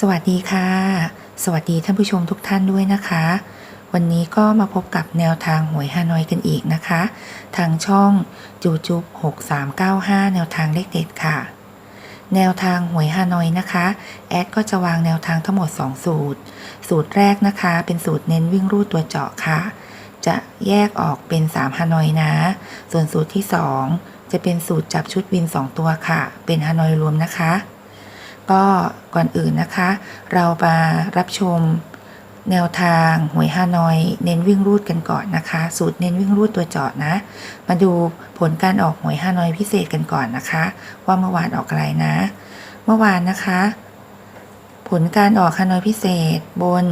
สวัสดีค่ะ สวัสดีท่านผู้ชมทุกท่านด้วยนะคะ วันนี้ก็มาพบกับแนวทางหวยฮานอยกันอีกนะคะ ทางช่องจูจุบ6395 แนวทางเลขเด็ดค่ะ แนวทางหวยฮานอยนะคะ แอดก็จะวางแนวทางทั้งหมด 2 สูตร สูตรแรกนะคะ เป็นสูตรเน้นวิ่งรูดตัวเจาะค่ะ จะแยกออกเป็น 3ฮานอยนะ ส่วนสูตรที่ 2 จะเป็นสูตรจับชุดวิน 2 ตัวค่ะ เป็นฮานอยรวมนะคะ ก็ก่อนอื่นนะคะ เรามารับชมแนวทางหวยฮานอย เน้นวิ่งรูดกันก่อนนะคะ สูตรเน้นวิ่งรูดตัวเจาะนะ มาดูผลการออกหวยฮานอยพิเศษกันก่อนนะคะ ว่าเมื่อวานออกอะไรนะ เมื่อวานนะคะ ผลการออกฮานอยพิเศษบน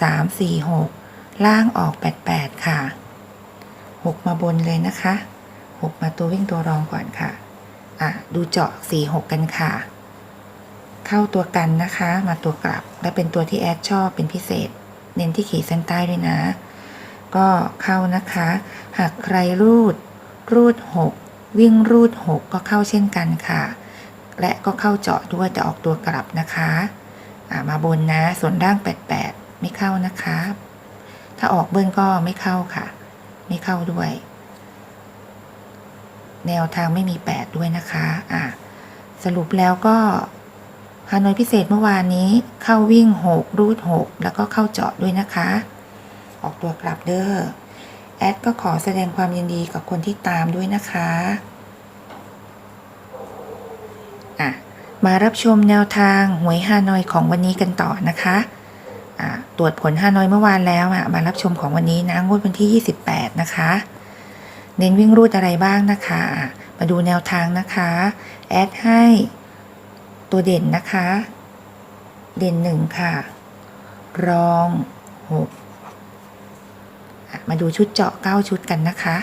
3 4 6 ล่างออก 88 ค่ะ 6 มาบนเลยนะคะ 6 มาตัววิ่งตัวรองก่อนค่ะอะดูเจาะ 4 6 กันค่ะ เข้าตัวกันนะคะ มาตัวกลับ และเป็นตัวที่แอดชอบเป็นพิเศษ เน้นที่ขีดเส้นใต้ด้วยนะ ก็เข้านะคะ หากใครรูด รูด 6 วิ่งรูด 6 ก็เข้าเช่นกันค่ะ และก็เข้าเจาะด้วยแต่ออกตัวกลับนะคะมาบนนะ ส่วนล่าง 88 ไม่เข้านะคะ ถ้าออกเบิ้ลก็ไม่เข้าค่ะ ไม่เข้าด้วย แนวทางไม่มี 8 ด้วยนะคะ อะสรุปแล้วก็ ฮานอยพิเศษเมื่อวานนี้เข้าวิ่ง 6 รูด 6 แล้วก็เข้าเจาะด้วยนะคะ ออกตัวกลับเด้อแอดก็ขอแสดงความยินดีกับคนที่ตามด้วยนะคะอะมารับชมแนวทางหวยฮานอยของวันนี้กันต่อนะคะอะตรวจผลฮานอยเมื่อวานแล้วอะมารับชมของวันนี้นะงวดวันที่ 28 นะคะ เน้นวิ่งรูดอะไรบ้างนะคะอะมาดูแนวทางนะคะ แอดให้ ตัวเด่นนะคะ เด่นหนึ่งค่ะ รองหกมาดูชุดเจาะเก้าชุดกันนะคะ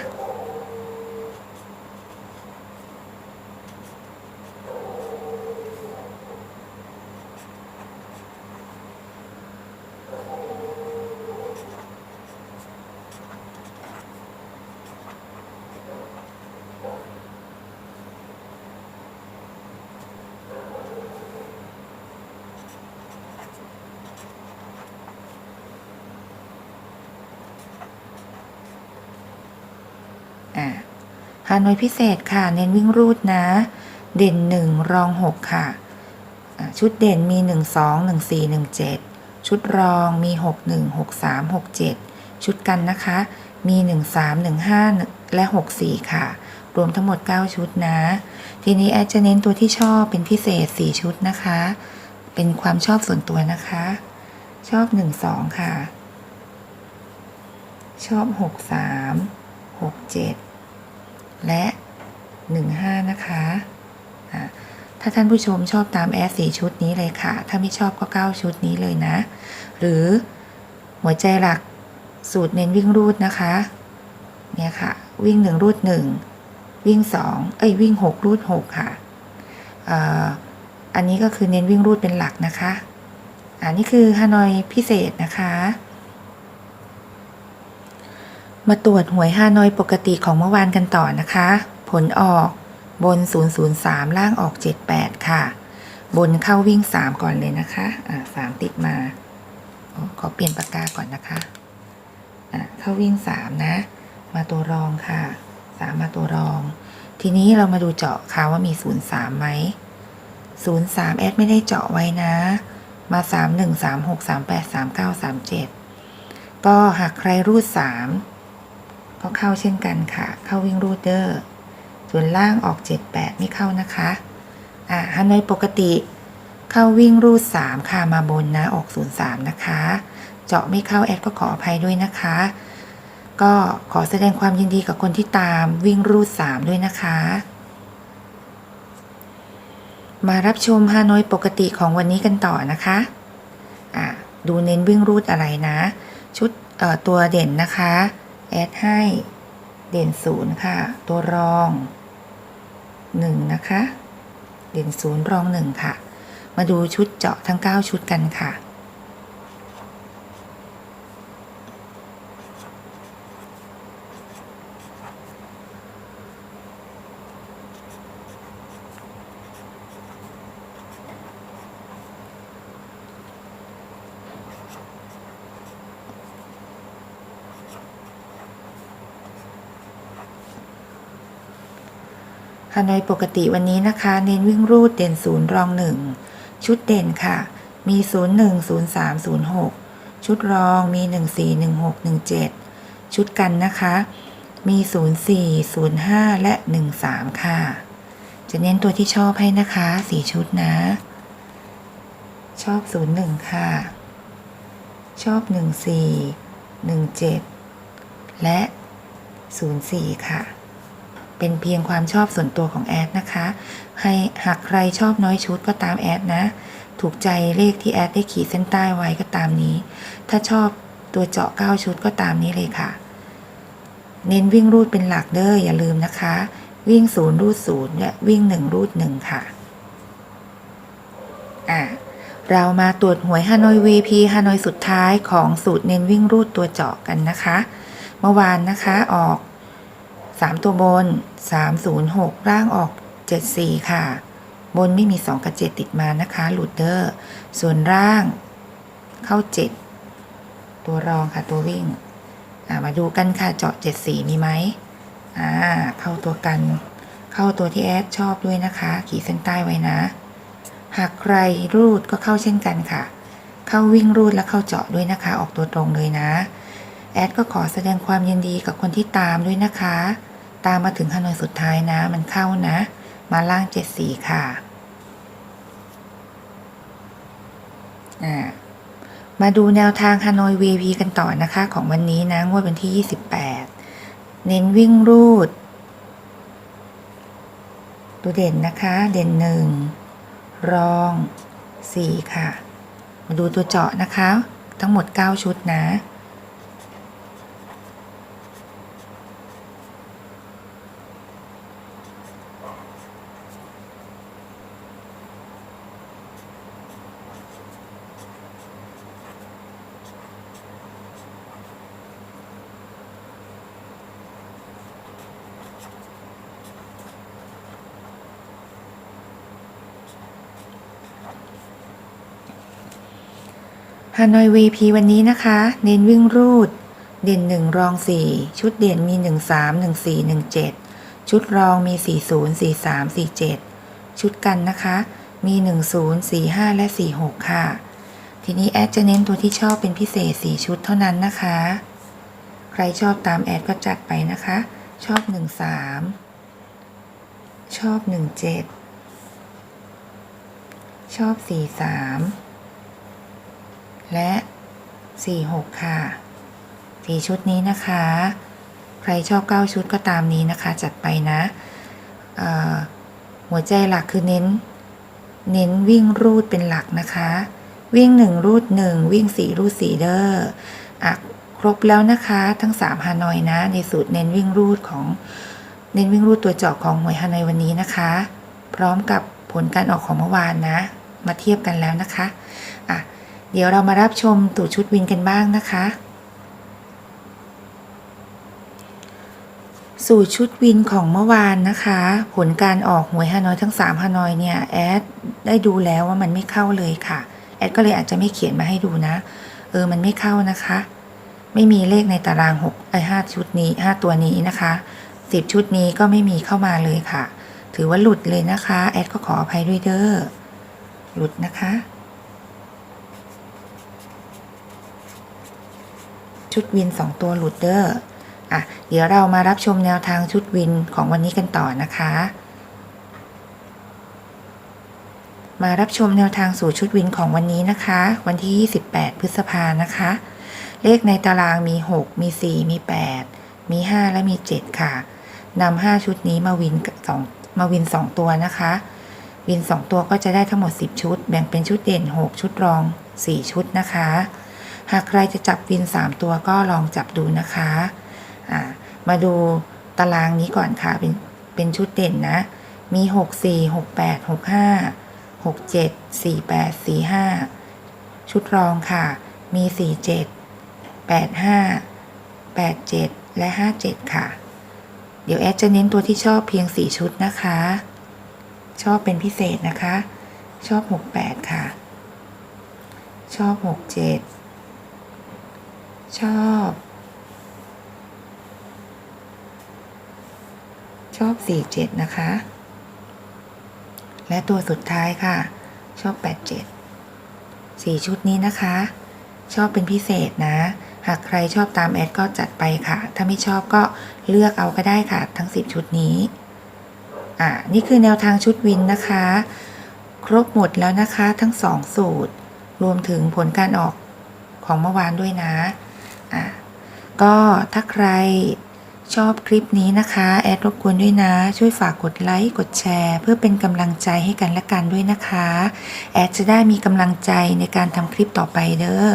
ฮานอยพิเศษค่ะ เน้นวิ่งรูดนะ เด่นหนึ่งรองหกค่ะ ชุดเด่นมีหนึ่งสองหนึ่งสี่หนึ่งเจ็ดชุดรองมีหกหนึ่งหกสามหกเจ็ดชุดกันนะคะ มีหนึ่งสามหนึ่งห้าและหกสี่ค่ะ รวมทั้งหมด 9 ชุดนะ ทีนี้แอดจะเน้นตัวที่ชอบเป็นพิเศษ 4 ชุดนะคะ เป็นความชอบส่วนตัวนะคะ ชอบ 1 2 ค่ะ ชอบ 6 3 6 7 และ 15 นะคะะถ้าท่านผู้ชมชอบตามแอด4ชุดนี้เลยค่ะ ถ้าไม่ชอบก็ 9 ชุดนี้เลยนะ หรือหัวใจหลักสูตรเน้นวิ่งรูดนะคะ เนี่ยค่ะ วิ่ง 1 รูด 1 วิ่ง 2 เอ้ยวิ่ง 6 รูด 6 ค่ะอันนี้ก็คือเน้นวิ่งรูดเป็นหลักนะคะ อันนี้คือฮานอยพิเศษนะคะ มาตรวจหวยฮานอยปกติของเมื่อวานกันต่อนะคะ ผลออกบน 003 ล่างออก 78 ค่ะ บนเข้าวิ่ง 3 ก่อนเลยนะคะ อ่า3ติดมาอขอเปลี่ยนปากกาก่อนนะคะ อ่าเข้าวิ่ง 3 นะ มาตัวรองค่ะ 3 มาตัวรอง ทีนี้เรามาดูเจาะค่ะว่ามี 03ไหม03แอดไม่ได้เจาะไว้นะ มา 31 36 38 39 37 ก็หากใครรูด 3 ก็เข้าเช่นกันค่ะ เข้าวิ่งรูดเดอร์ ส่วนล่างออก 78 ไม่เข้านะคะ อ่าฮานอยปกติ เข้าวิ่งรูด 3 ค่ะมาบนนะออก 03 นะคะ เจาะไม่เข้าแอดก็ขออภัยด้วยนะคะ ก็ขอแสดงความยินดีกับคนที่ตามวิ่งรูด 3 ด้วยนะคะ มารับชมฮานอยปกติของวันนี้กันต่อนะคะอะดูเน้นวิ่งรูดอะไรนะ ชุดตัวเด่นนะคะ แอดให้เด่นศูนย์ค่ะ ตัวรองหนึ่งนะคะ เด่นศูนย์รองหนึ่งค่ะ มาดูชุดเจาะทั้ง 9 ชุดกันค่ะ ฮานอยปกติวันนี้นะคะ เน้นวิ่งรูดเด่นศูนย์รองหนึ่งชุดเด่นค่ะ มี 0 1 0 3 0 6 ชุดรองมี 1 4 1 6 1 7 ชุดกันนะคะ มี 0 4 0 5 และ 1 3 ค่ะ จะเน้นตัวที่ชอบให้นะคะ 4 ชุดนะ ชอบ 0 1 ค่ะ ชอบ 1 4 1 7 และ 0 4 ค่ะ เป็นเพียงความชอบส่วนตัวของแอดนะคะ ให้หากใครชอบน้อยชุดก็ตามแอดนะ ถูกใจเลขที่แอดได้ขีดเส้นใต้ไว้ก็ตามนี้ ถ้าชอบตัวเจาะ 9 ชุดก็ตามนี้เลยค่ะ เน้นวิ่งรูดเป็นหลักเด้ออย่าลืมนะคะ วิ่งศูนย์รูดศูนย์และวิ่งหนึ่งรูดหนึ่งค่ะ อะเรามาตรวจหวยฮานอย VP ฮานอยสุดท้ายของสูตรเน้นวิ่งรูดตัวเจาะกันนะคะ เมื่อวานนะคะออก 3 ตัวบน 306ร่างออก 74 ค่ะ บนไม่มี 2 กับ 7 ติดมานะคะหลุดเดอร์ส่วนร่างเข้า 7 ตัวรองค่ะตัววิ่ง มาดูกันค่ะเจาะ 74 มีไหมอ่าเข้าตัวกัน เข้าตัวที่แอดชอบด้วยนะคะ ขีดเส้นใต้ไว้นะ หากใครรูดก็เข้าเช่นกันค่ะ เข้าวิ่งรูดและเข้าเจาะด้วยนะคะ ออกตัวตรงเลยนะแอดก็ขอแสดงความยินดีกับคนที่ตามด้วยนะคะ ตามมาถึงฮานอยสุดท้ายนะ มันเข้านะ มาล่าง74ค่ะอ่ามาดูแนวทางฮานอย VP กันต่อนะคะ ของวันนี้นะงวดวันที่ 28 เน้นวิ่งรูด ตัวเด่นนะคะ เด่นหนึ่งรอง 4 ค่ะ มาดูตัวเจาะนะคะ ทั้งหมด 9 ชุดนะ ฮานอย VP วันนี้นะคะ เน้นวิ่งรูด เด่น 1 รอง 4 ชุดเด่นมี 1 3 1 4 1 7 ชุดรองมี 4 0 4 3 4 7 ชุดกันนะคะ มี 1 0 4 5 และ 4 6 ค่ะ ทีนี้แอดจะเน้นตัวที่ชอบเป็นพิเศษ 4 ชุดเท่านั้นนะคะ ใครชอบตามแอดก็จัดไปนะคะ ชอบ 1 3 ชอบ 1 7 ชอบ 4 3 และ 46 ค่ะ4ชุดนี้นะคะ ใครชอบ 9 ชุดก็ตามนี้นะคะ จัดไปนะหัวใจหลักคือเน้น เน้นวิ่งรูดเป็นหลักนะคะ วิ่ง 1 รูด 1 วิ่ง 4 รูด 4 เด้ออะครบแล้วนะคะ ทั้ง 3 ฮานอยนะ ในสูตรเน้นวิ่งรูดของ เน้นวิ่งรูดตัวเจาะของหวยฮานอยวันนี้นะคะ พร้อมกับผลการออกของเมื่อวานนะ มาเทียบกันแล้วนะคะ อะ เดี๋ยวเรามารับชมตู่ชุดวินกันบ้างนะคะ สู่ชุดวินของเมื่อวานนะคะ ผลการออกหวยฮานอยทั้ง3ฮานอยเนี่ยแอดได้ดูแล้วว่ามันไม่เข้าเลยค่ะ แอดก็เลยอาจจะไม่เขียนมาให้ดูนะ เออมันไม่เข้านะคะ ไม่มีเลขในตาราง6ไอ้5ชุดนี้ 5 ตัวนี้นะคะ10 ชุดนี้ก็ไม่มีเข้ามาเลยค่ะ ถือว่าหลุดเลยนะคะ แอดก็ขออภัยด้วยเด้อหลุดนะคะ ชุดวิน 2 ตัวหลุดเดอร์อะเดี๋ยวเรามารับชมแนวทางชุดวินของวันนี้กันต่อนะคะ มารับชมแนวทางสู่ชุดวินของวันนี้นะคะ วันที่ 28 พฤษภานะคะ เลขในตารางมี 6 มี 4 มี 8 มี 5 และมี 7 ค่ะนำ5ชุดนี้มาวินสองมาวิน 2 ตัวนะคะ วิน 2 ตัวก็จะได้ทั้งหมด 10 ชุด แบ่งเป็นชุดเด่น 6 ชุดรอง 4 ชุดนะคะ หากใครจะจับวิน 3 ตัวก็ลองจับดูนะคะมาดูตารางนี้ก่อนค่ะ เป็นเป็นชุดเด่นนะ มี 6 4 6 8 6 5 6 7 4 8 4 5 ชุดรองค่ะ มี 4 7 8 5 8 7 และ 5 7 ค่ะ เดี๋ยวแอดจะเน้นตัวที่ชอบเพียง 4 ชุดนะคะ ชอบเป็นพิเศษนะคะ ชอบ 6 8 ค่ะ ชอบ 6 7 ชอบ ชอบ 4 7 นะคะ และตัวสุดท้ายค่ะ ชอบ 87สี่ชุดนี้นะคะ ชอบเป็นพิเศษนะ หากใครชอบตามแอดก็จัดไปค่ะ ถ้าไม่ชอบก็เลือกเอาก็ได้ค่ะ ทั้ง 10 ชุดนี้ อ่านี่คือแนวทางชุดวินนะคะ ครบหมดแล้วนะคะทั้ง 2 สูตร รวมถึงผลการออกของเมื่อวานด้วยนะ ก็ถ้าใครชอบคลิปนี้นะคะ แอดรบกวนด้วยนะ ช่วยฝากกดไลค์กดแชร์ เพื่อเป็นกำลังใจให้กันและกันด้วยนะคะ แอดจะได้มีกำลังใจในการทำคลิปต่อไปเด้อ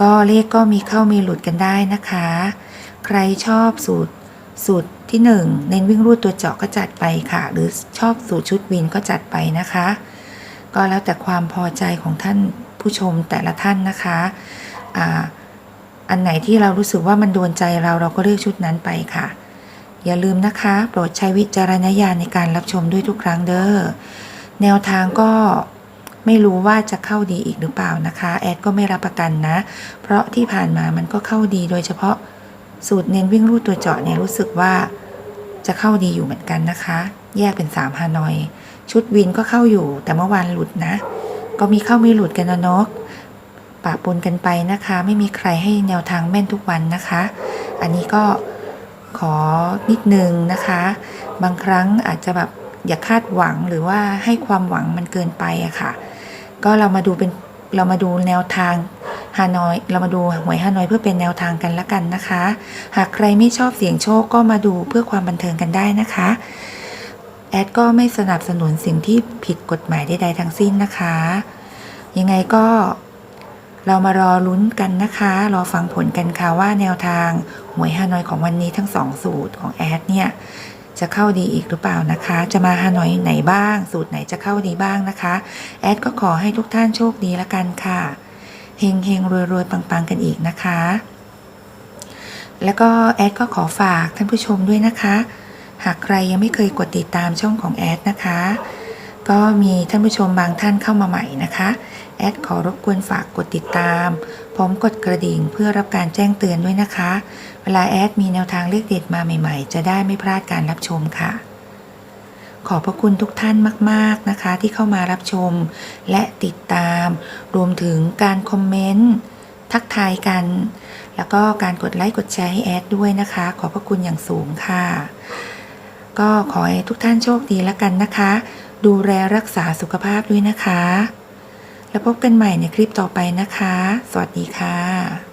ก็เลขก็มีเข้ามีหลุดกันได้นะคะ ใครชอบสูตรสูตรที่1เน้นวิ่งรูดตัวเจาะก็จัดไปค่ะ หรือชอบสูตรชุดวินก็จัดไปนะคะ ก็แล้วแต่ความพอใจของท่านผู้ชมแต่ละท่านนะคะอ่า อันไหนที่เรารู้สึกว่ามันโดนใจเราเราก็เลือกชุดนั้นไปค่ะ อย่าลืมนะคะ โปรดใช้วิจารณญาณในการรับชมด้วยทุกครั้งเด้อแนวทางก็ไม่รู้ว่าจะเข้าดีอีกหรือเปล่านะคะ แอดก็ไม่รับประกันนะ เพราะที่ผ่านมามันก็เข้าดีโดยเฉพาะสูตรเน้นวิ่งรูดตัวเจาะเนี่ยรู้สึกว่าจะเข้าดีอยู่เหมือนกันนะคะ แยกเป็น3ฮานอย ชุดวินก็เข้าอยู่แต่เมื่อวานหลุดนะ ก็มีเข้ามีหลุดกันนะนาะ ปะปนกันไปนะคะ ไม่มีใครให้แนวทางแม่นทุกวันนะคะ อันนี้ก็ขอนิดนึงนะคะ บางครั้งอาจจะแบบอย่าคาดหวังหรือว่าให้ความหวังมันเกินไปอะค่ะ ก็เรามาดูเป็นเรามาดูแนวทางฮานอย เรามาดูหวยฮานอยเพื่อเป็นแนวทางกันละกันนะคะ หากใครไม่ชอบเสี่ยงโชคก็มาดูเพื่อความบันเทิงกันได้นะคะ แอดก็ไม่สนับสนุนสิ่งที่ผิดกฎหมายใดๆทั้งสิ้นนะคะ ยังไงก็ เรามารอลุ้นกันนะคะ รอฟังผลกันค่ะว่าแนวทางหวยฮานอยของวันนี้ทั้งสองสูตรของแอดเนี่ยจะเข้าดีอีกหรือเปล่านะคะ จะมาฮานอยไหนบ้าง สูตรไหนจะเข้าดีบ้างนะคะ แอดก็ขอให้ทุกท่านโชคดีละกันค่ะเฮงเฮงรวยรวยปังปังกันอีกนะคะ แล้วก็แอดก็ขอฝากท่านผู้ชมด้วยนะคะ หากใครยังไม่เคยกดติดตามช่องของแอดนะคะ ก็มีท่านผู้ชมบางท่านเข้ามาใหม่นะคะ แอดขอรบกวนฝากกดติดตาม พร้อมกดกระดิ่งเพื่อรับการแจ้งเตือนด้วยนะคะ เวลาแอดมีแนวทางเลขเด็ดมาใหม่ๆ จะได้ไม่พลาดการรับชมค่ะ ขอบพระคุณทุกท่านมาก ๆนะคะ ที่เข้ามารับชม และติดตาม รวมถึงการคอมเมนต์ทักทายกัน แล้วก็การกดไลค์กดแชร์ให้แอดด้วยนะคะ ขอบพระคุณอย่างสูงค่ะ ก็ขอให้ทุกท่านโชคดีแล้วกันนะคะ ดูแลรักษาสุขภาพด้วยนะคะ แล้วพบกันใหม่ในคลิปต่อไปนะคะ สวัสดีค่ะ